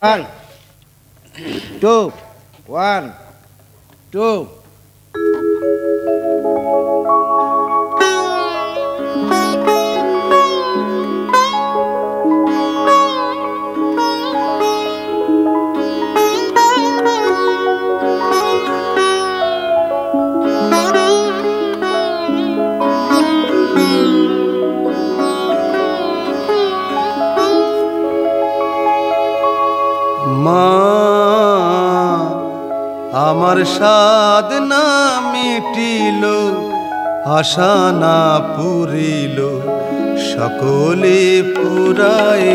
One, two, one, two. মা, আমার সাদ না মিটিল, আশা না পুরিল, সকলে পুরায়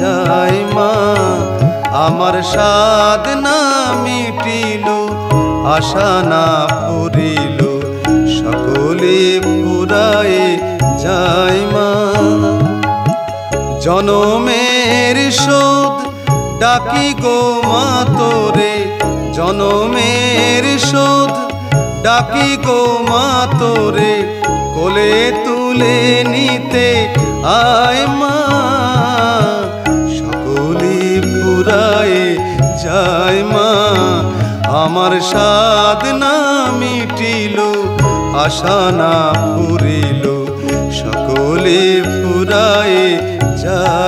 যায় মা। আমার সাদ না মিটিল, আশা না পুরিল, সকলে পুরায় যায় মা। জনমের শোধ ডাকি গো মা তোরে, জনমের শোধ। ডাকি গো মা তোরে, কোলে তুলে নিতে আয় মা। সকলে পুরায় যায় মা। আমার সাদ না মিটিল, আশা না পুরিল সকলে পুরায় যায়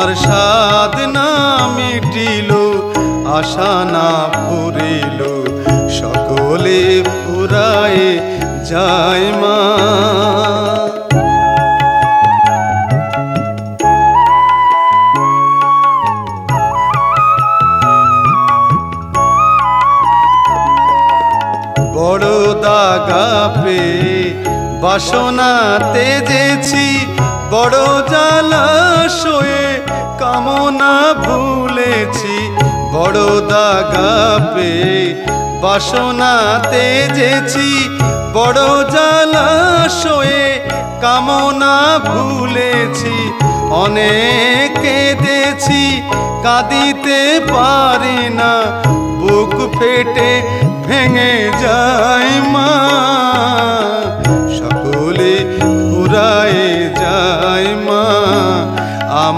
আমার সাদ না মিটিল, আশা না পুরিল সকলে পুরায় যায় মা। বড় দাগা পে বাসনা তেজেছি বড় জলাশয়ে কামনা ভুলেছি। বড় দাগা পে বাসনা তেজেছি বড় জলাশয়ে কামনা ভুলেছি। অনেক কেঁদেছি কাঁদিতে পারি না। বুক ফেটে ভেঙে যায়।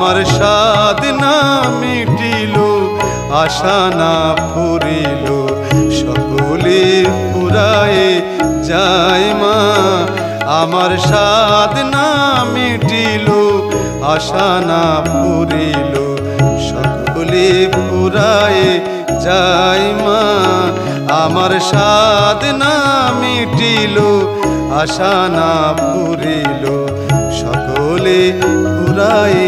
আমার সাদ না মিটিল, আশা না ফুরিল। সকলে ফুরায় যায় মা, আমার সাদ না মিটিল, আশা না ফুরিল। সকলে পুরায় যায় মা, আমার সাদ না মিটিল, আশা না পুরিল সকলে পুরায়